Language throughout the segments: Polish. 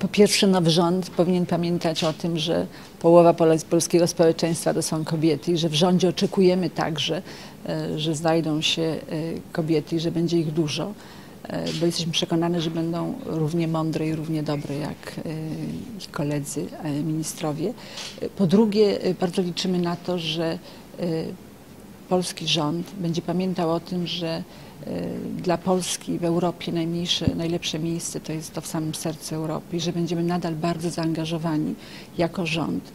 Po pierwsze, nowy rząd powinien pamiętać o tym, że połowa polskiego społeczeństwa to są kobiety i że w rządzie oczekujemy także, e, że znajdą się e, kobiety i że będzie ich dużo, e, bo jesteśmy przekonani, że będą równie mądre i równie dobre jak ich koledzy ministrowie. Po drugie, bardzo liczymy na to, że polski rząd będzie pamiętał o tym, że dla Polski w Europie najmniejsze, najlepsze miejsce to jest to w samym sercu Europy i że będziemy nadal bardzo zaangażowani jako rząd y,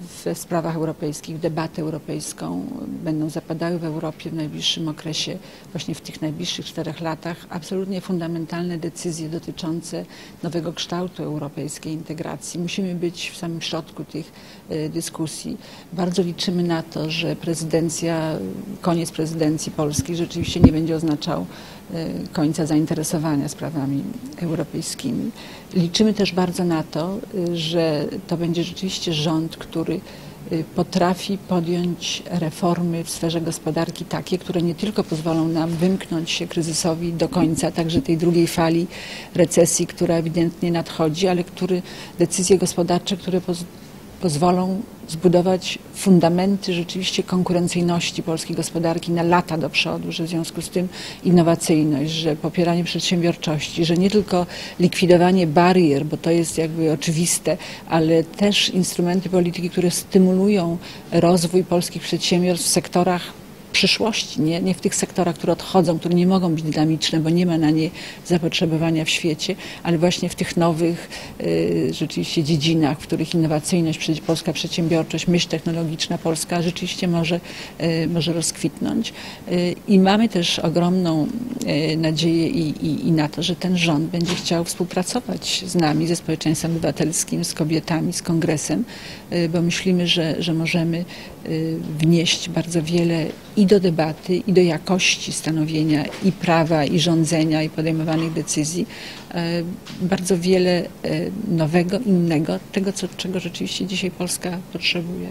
w sprawach europejskich, w debatę europejską. Będą zapadały w Europie w najbliższym okresie, właśnie w tych najbliższych czterech latach, absolutnie fundamentalne decyzje dotyczące nowego kształtu europejskiej integracji. Musimy być w samym środku tych y, dyskusji. Bardzo liczymy na to, że prezydencja, koniec prezydencji polskiej rzeczywiście nie będzie oznaczał e, końca zainteresowania sprawami europejskimi. Liczymy też bardzo na to, e, że to będzie rzeczywiście rząd, który e, potrafi podjąć reformy w sferze gospodarki takie, które nie tylko pozwolą nam wymknąć się kryzysowi do końca, także tej drugiej fali recesji, która ewidentnie nadchodzi, ale który decyzje gospodarcze, które pozwolą zbudować fundamenty rzeczywiście konkurencyjności polskiej gospodarki na lata do przodu, że w związku z tym innowacyjność, że popieranie przedsiębiorczości, że nie tylko likwidowanie barier, bo to jest jakby oczywiste, ale też instrumenty polityki, które stymulują rozwój polskich przedsiębiorstw w sektorach przyszłości, nie, nie w tych sektorach, które odchodzą, które nie mogą być dynamiczne, bo nie ma na nie zapotrzebowania w świecie, ale właśnie w tych nowych y, rzeczywiście dziedzinach, w których innowacyjność, polska przedsiębiorczość, myśl technologiczna polska rzeczywiście może, y, może rozkwitnąć. Y, I mamy też ogromną y, nadzieję i, i, i na to, że ten rząd będzie chciał współpracować z nami, ze społeczeństwem obywatelskim, z kobietami, z kongresem, y, bo myślimy, że, że możemy y, wnieść bardzo wiele i do debaty, i do jakości stanowienia i prawa, i rządzenia, i podejmowanych decyzji e, bardzo wiele e, nowego, innego, tego, co, czego rzeczywiście dzisiaj Polska potrzebuje.